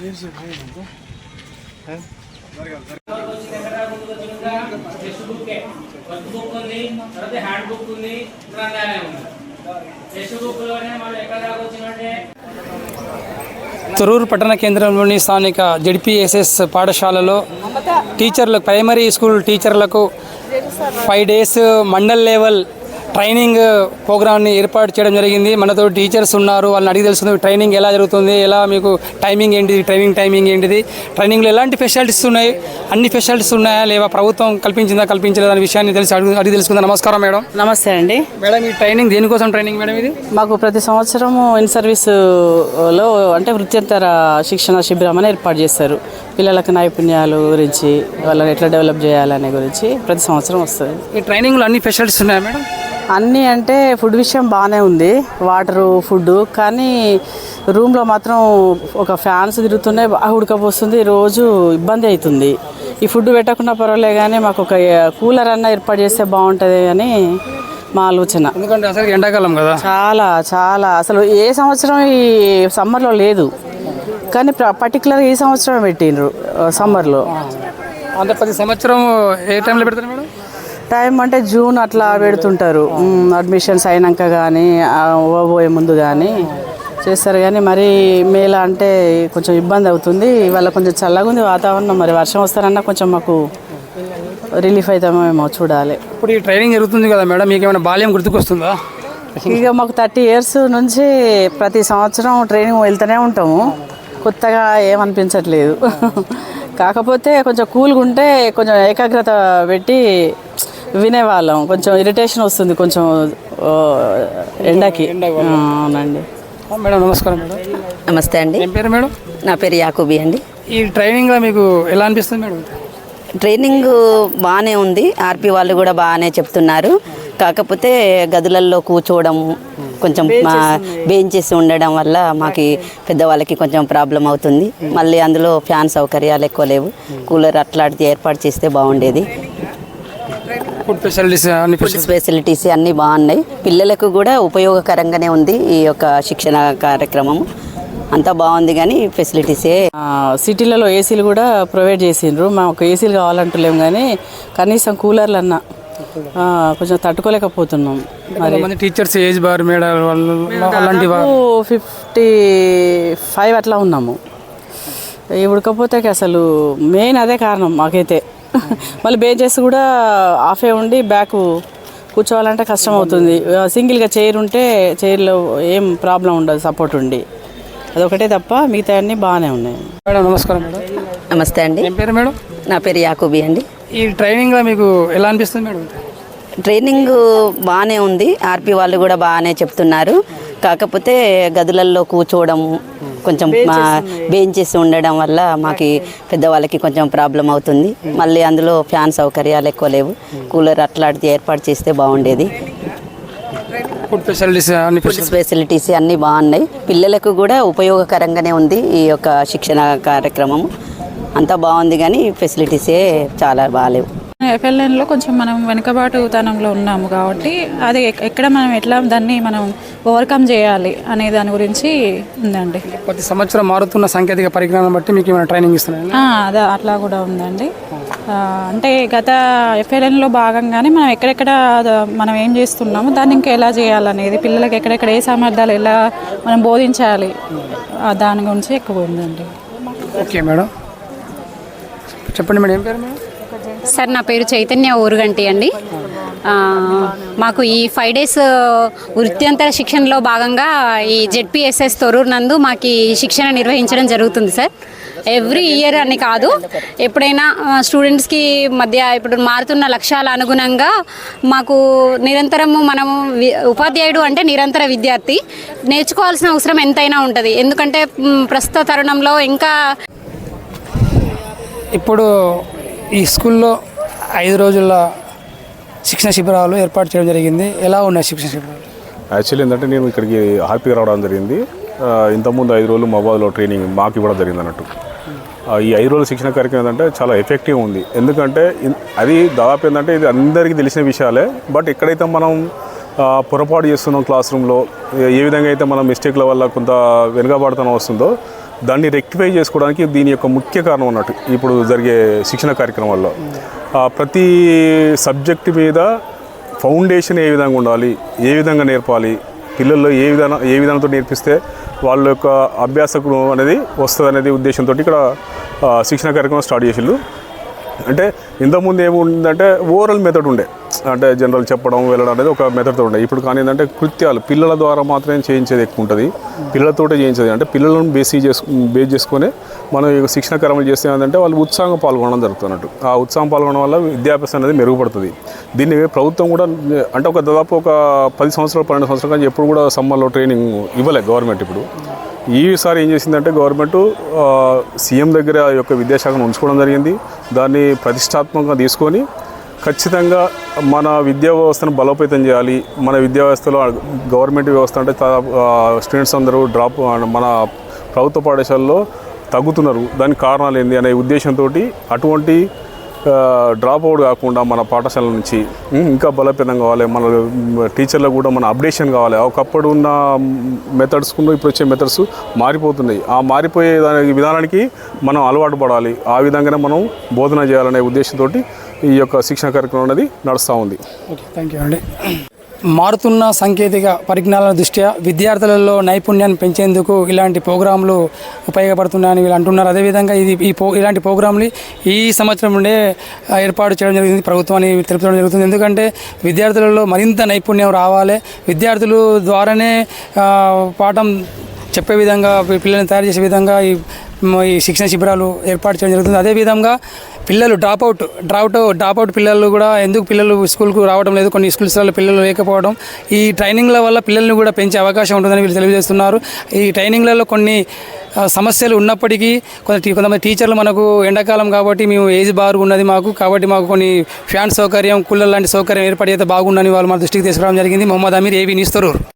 Text book work book ఉంది తర్వాత hand book ఉంది గ్రంథాలయం ఉంది టెక్స్ట్ బుక్లోనే మనం ఎక్కడ దాకా వచ్చినట్టే తొరూరు పట్టణ కేంద్రంలోని స్థానిక జడ్పీఎస్ఎస్ పాఠశాలలో టీచర్లకు ప్రైమరీ స్కూల్ టీచర్లకు five days mandal level training ప్రోగ్రామ్ని ఏర్పాటు చేయడం జరిగింది. మనతో టీచర్స్ ఉన్నారు. వాళ్ళని అడిగి తెలుస్తుంది ట్రైనింగ్ ఎలా జరుగుతుంది? ఎలా మీకు టైమింగ్ ఏంటిది? ట్రైనింగ్ టైమింగ్ ఏంటిది? ట్రైనింగ్లో ఎలాంటి ఫెసిలిటీస్ ఉన్నాయి? అన్ని ఫెసిలిటీస్ ఉన్నాయా? లేవా? ప్రభుత్వం కల్పించిందా? కల్పించలేదా? అనే విషయాన్ని తెలిసి అడిగి అడిగి తెలుసుకుందాం. నమస్కారం మేడం. నమస్తే అండి. మేడం ఈ ట్రైనింగ్ దేనికోసం ట్రైనింగ్ మేడం ఇది? మాకు ప్రతి సంవత్సరము ఇన్ సర్వీసులో అంటే వృత్యంతర శిక్షణ శిబిరం అని ఏర్పాటు చేస్తారు. పిల్లలకు నైపుణ్యాలు గురించి వాళ్ళని ఎట్లా డెవలప్ చేయాలనే గురించి ప్రతి సంవత్సరం వస్తుంది. ఈ ట్రైనింగ్లో అన్ని ఫెసిలిటీస్ ఉన్నాయా మేడం? అన్నీ అంటే ఫుడ్ విషయం బాగానే ఉంది. వాటరు ఫుడ్ కానీ రూమ్లో మాత్రం ఒక ఫ్యాన్స్ తిరుగుతున్నాయి బాగా ఉడకపోస్తుంది. రోజు ఇబ్బంది అవుతుంది ఈ ఫుడ్ పెట్టకుండా పర్వాలే కానీ మాకు ఒక కూలర్ అన్న ఏర్పాటు చేస్తే బాగుంటుంది అని మా ఆలోచన. ఎందుకంటే అసలు ఎండాకాలం కదా. చాలా చాలా. అసలు ఏ సంవత్సరం ఈ సమ్మర్లో లేదు. కానీ పర్టికులర్ ఈ సంవత్సరం పెట్టిండ్రు సమ్మర్లో. అంటే ప్రతి సంవత్సరం ఏ టైంలో పెడతారు మేడం? టైం అంటే జూన్ అట్లా పెడుతుంటారు. అడ్మిషన్స్ అయినాక కానీ ఓబోయే ముందు కానీ చేస్తారు. కానీ మరి మేల అంటే కొంచెం ఇబ్బంది అవుతుంది. ఇవాళ కొంచెం చల్లగా ఉంది వాతావరణం. మరి వర్షం వస్తారన్నా కొంచెం మాకు రిలీఫ్ అవుతామేమో చూడాలి. ఇప్పుడు ఈ ట్రైనింగ్ జరుగుతుంది కదా మేడం. మీకు ఏమైనా బాల్యం గుర్తుకొస్తుందా? ఇక మాకు థర్టీ ఇయర్స్ నుంచి ప్రతి సంవత్సరం ట్రైనింగ్ వెళ్తూనే ఉంటాము. కొత్తగా ఏమనిపించట్లేదు. కాకపోతే కొంచెం కూల్గా ఉంటే కొంచెం ఏకాగ్రత పెట్టి వినేవాళ్ళం. కొంచెం ఇరిటేషన్ వస్తుంది కొంచెం ఎండకి. అవునండి. మేడం నమస్కారం మేడం. నమస్తే అండి. ఏం పేరు మేడం? నా పేరు యాకూబి అండి. ఈ ట్రైనింగ్లో మీకు ఎలా అనిపిస్తుంది మేడం? ట్రైనింగ్ బాగానే ఉంది. ఆర్పి వాళ్ళు కూడా బాగానే చెప్తున్నారు. కాకపోతే గదులల్లో కూర్చోవడం కొంచెం మా బెంచెస్ ఉండడం వల్ల మాకు పెద్దవాళ్ళకి కొంచెం ప్రాబ్లం అవుతుంది. మళ్ళీ అందులో ఫ్యాన్ సౌకర్యాలు ఎక్కువ లేవు. కూలర్ అట్లాంటిది ఏర్పాటు చేస్తే బాగుండేది. ఫుడ్ ఫెసిలిటీస్ అన్ని ఫుడ్ ఫెసిలిటీస్ అన్నీ బాగున్నాయి. పిల్లలకు కూడా ఉపయోగకరంగానే ఉంది ఈ యొక్క శిక్షణ కార్యక్రమం. అంతా బాగుంది కానీ ఫెసిలిటీసే సిటీలలో ఏసీలు కూడా ప్రొవైడ్ చేసిండ్రు. మాకు ఏసీలు కావాలంటలేము కానీ కనీసం కూలర్లు అన్నా ఆ, కొంచెం తట్టుకోలేకపోతున్నాం. టీచర్స్ ఏజ్ బార్ మేడం వాళ్ళు అలాంటి వా- ఫిఫ్టీ ఫైవ్ అట్లా ఉన్నాము. ఉడకపోతే అసలు మెయిన్ అదే కారణం మాకైతే. మళ్ళీ బేంచెస్ కూడా ఆఫే ఉండి బ్యాక్ కూర్చోవాలంటే కష్టం అవుతుంది. సింగిల్గా చైర్ ఉంటే చైర్లో ఏం ప్రాబ్లం ఉండదు సపోర్ట్ ఉండి. అదొకటే తప్ప మిగతా అన్నీ బాగానే ఉన్నాయి. మేడం నమస్కారం మేడం. నమస్తే అండి. ఏం పేరు మేడం? నా పేరు యాకూబి అండి. ఈ ట్రైనింగ్లో మీకు ఎలా అనిపిస్తుంది మేడం? ట్రైనింగ్ బాగానే ఉంది. ఆర్పి వాళ్ళు కూడా బాగానే చెప్తున్నారు. కాకపోతే గదులల్లో కూర్చోవడం కొంచెం మా బెంచెస్ ఉండడం వల్ల మాకు పెద్దవాళ్ళకి కొంచెం ప్రాబ్లం అవుతుంది. మళ్ళీ అందులో ఫ్యాన్ సౌకర్యాలు ఎక్కువ లేవు. కూలర్ అట్లాంటిది ఏర్పాటు చేస్తే బాగుండేది. ఫుడ్ ఫెసిలిటీస్ అన్ని ఫుడ్ ఫెసిలిటీస్ అన్నీ బాగున్నాయి. పిల్లలకు కూడా ఉపయోగకరంగానే ఉంది ఈ యొక్క శిక్షణ కార్యక్రమం అంతా బాగుంది కానీ ఫెసిలిటీసే చాలా బాగాలేవు. ఎఫ్ఎల్ఎన్లో కొంచెం మనం వెనుకబాటుతనంలో ఉన్నాము కాబట్టి అది ఎక్- ఎక్కడ మనం ఎట్లా దాన్ని మనం ఓవర్కమ్ చేయాలి అనే దాని గురించి ఉందండి. ప్రతి సంవత్సరం మారుతున్న సాంకేతిక పరిజ్ఞానం బట్టి మీకు ఏమైనా ట్రైనింగ్ ఇస్తున్నాయి అదే అట్లా కూడా ఉందండి. అంటే గత ఎఫ్ఎల్ఎన్లో భాగంగానే మనం ఎక్కడెక్కడ మనం ఏం చేస్తున్నామో దాన్ని ఇంకా ఎలా చేయాలనేది పిల్లలకి ఎక్కడెక్కడ ఏ సామర్థ్యాలు ఎలా మనం బోధించాలి దాని గురించి ఎక్కువ ఉందండి. Okay madam. చెప్పండి మేడం ఏం పేరు మేడం? సార్ నా పేరు చైతన్య ఊరుగంటి అండి. మాకు ఈ ఫైవ్ డేస్ వృత్యంతర శిక్షణలో భాగంగా ఈ జెడ్పిఎస్ఎస్ తొరూరు నందు మాకు ఈ శిక్షణ నిర్వహించడం జరుగుతుంది సార్. ఎవ్రీ ఇయర్ అని కాదు ఎప్పుడైనా స్టూడెంట్స్కి మధ్య ఇప్పుడు మారుతున్న లక్ష్యాల అనుగుణంగా మాకు నిరంతరము మనము ఉపాధ్యాయుడు అంటే నిరంతర విద్యార్థి. నేర్చుకోవాల్సిన అవసరం ఎంతైనా ఉంటుంది. ఎందుకంటే ప్రస్తుత తరుణంలో ఇంకా ఇప్పుడు ఈ స్కూల్లో ఐదు రోజుల శిక్షణ శిబిరాలు ఏర్పాటు చేయడం జరిగింది. ఎలా ఉన్నాయి శిక్షణ శిబిరాలు? యాక్చువల్లీ ఏంటంటే నేను ఇక్కడికి హ్యాపీగా రావడం జరిగింది. ఇంతకుముందు ఐదు రోజులు మొబైల్లో ట్రైనింగ్ మాకు ఇవ్వడం జరిగింది అన్నట్టు. ఈ ఐదు రోజుల శిక్షణ కార్యక్రమం ఏంటంటే చాలా ఎఫెక్టివ్ ఉంది. ఎందుకంటే అది దాదాపు ఏంటంటే ఇది అందరికీ తెలిసిన విషయాలే. బట్ ఎక్కడైతే మనం పొరపాటు చేస్తున్నాం క్లాస్ రూమ్లో ఏ- విధంగా అయితే మనం మిస్టేక్ల వల్ల కొంత వెనుకబాటుతనం వస్తుందో దాన్ని రెక్టిఫై చేసుకోవడానికి దీని యొక్క ముఖ్య కారణం అన్నట్టు ఇప్పుడు జరిగే శిక్షణ కార్యక్రమాల్లో. ప్రతి సబ్జెక్ట్ మీద ఫౌండేషన్ ఏ విధంగా ఉండాలి ఏ విధంగా నేర్పాలి పిల్లల్లో ఏ విధానం ఏ విధానంతో నేర్పిస్తే వాళ్ళ యొక్క అభ్యాసకు అనేది వస్తుంది అనేది ఉద్దేశంతో ఇక్కడ శిక్షణ కార్యక్రమం స్టార్ట్ చేసిండు అంటే ఇంతకుముందు ఏముందంటే ఓరల్ మెథడ్ ఉండే. అంటే జనరల్ చెప్పడం వెళ్ళడం అనేది ఒక మెథడ్తో ఉండే. ఇప్పుడు కానీ ఏంటంటే కృత్యాలు పిల్లల ద్వారా మాత్రమే చేయించేది ఎక్కువ ఉంటుంది. పిల్లలతోటే చేయించేది. అంటే పిల్లలను బేసి చేసు బేస్ చేసుకొని మనం శిక్షణ కార్యక్రమాలు చేస్తే ఏంటంటే వాళ్ళు ఉత్సాహంగా పాల్గొనడం జరుగుతున్నట్టు. ఆ ఉత్సాహం పాల్గొనడం వల్ల విద్యాభ్యాసం అనేది మెరుగుపడుతుంది. దీన్ని ప్రభుత్వం కూడా అంటే ఒక దాదాపు ఒక పది సంవత్సరాలు పన్నెండు సంవత్సరాలు కానీ ఎప్పుడు కూడా సమ్మర్లో ట్రైనింగ్ ఇవ్వలేదు గవర్నమెంట్ ఇప్పుడు. ఈసారి ఏం చేసిందంటే గవర్నమెంట్ సీఎం దగ్గర యొక్క విద్యాశాఖను ఉంచుకోవడం జరిగింది. దాన్ని ప్రతిష్టాత్మకంగా తీసుకొని ఖచ్చితంగా మన విద్యా వ్యవస్థను బలోపేతం చేయాలి. మన విద్యా వ్యవస్థలో గవర్నమెంట్ వ్యవస్థ అంటే స్టూడెంట్స్ అందరూ డ్రాప్ మన ప్రభుత్వ పాఠశాలలో తగ్గుతున్నారు. దానికి కారణాలు ఏంది అనే ఉద్దేశంతో అటువంటి డ్రాప్ అవుట్ కాకుండా మన పాఠశాల నుంచి ఇంకా బలోపేతం కావాలి మన టీచర్లకు కూడా మన అప్డేషన్ కావాలి. ఒకప్పుడు ఉన్న మెథడ్స్ ఇప్పుడు వచ్చే మెథడ్స్ మారిపోతున్నాయి. ఆ మారిపోయే దాని విధానానికి మనం అలవాటు పడాలి. ఆ విధంగానే మనం బోధన చేయాలనే ఉద్దేశంతో ఈ యొక్క శిక్షణ కార్యక్రమం అనేది నడుస్తూ ఉంది. ఓకే థ్యాంక్ యూ అండి మారుతున్న సాంకేతిక పరిజ్ఞానాల దృష్ట్యా విద్యార్థులలో నైపుణ్యాన్ని పెంచేందుకు ఇలాంటి ప్రోగ్రాంలు ఉపయోగపడుతున్నాయని వీళ్ళు అంటున్నారు. అదేవిధంగా ఇది ఈ పో ఇలాంటి ప్రోగ్రాంలు ఈ సంవత్సరం నుండే ఏర్పాటు చేయడం జరిగింది ప్రభుత్వాన్ని తెలుపడం జరుగుతుంది. ఎందుకంటే విద్యార్థులలో మరింత నైపుణ్యం రావాలి. విద్యార్థులు ద్వారానే పాఠం చెప్పే విధంగా పిల్లల్ని తయారు చేసే విధంగా ఈ ఈ శిక్షణ శిబిరాలు ఏర్పాటు చేయడం జరుగుతుంది. అదేవిధంగా పిల్లలు డ్రాప్ అవుట్ డ్రాప్అవుట్ అవుట్ పిల్లలు కూడా ఎందుకు పిల్లలు స్కూల్కు రావడం లేదు? కొన్ని స్కూల్స్లలో పిల్లలు లేకపోవడం ఈ ట్రైనింగ్ల వల్ల పిల్లల్ని కూడా పెంచే అవకాశం ఉంటుందని వీళ్ళు తెలియజేస్తున్నారు. ఈ ట్రైనింగ్లలో కొన్ని సమస్యలు ఉన్నప్పటికీ కొంత కొంతమంది టీచర్లు మనకు ఎండాకాలం కాబట్టి మేము ఏజ్ బార్ ఉన్నది మాకు కాబట్టి మాకు కొన్ని ఫ్యాన్ సౌకర్యం కూలర్ లాంటి సౌకర్యం ఏర్పడి అయితే బాగుందని వాళ్ళు మన దృష్టికి తీసుకురావడం జరిగింది. మొహమ్మద్ అమీర్ ఏవి నిస్తరూర్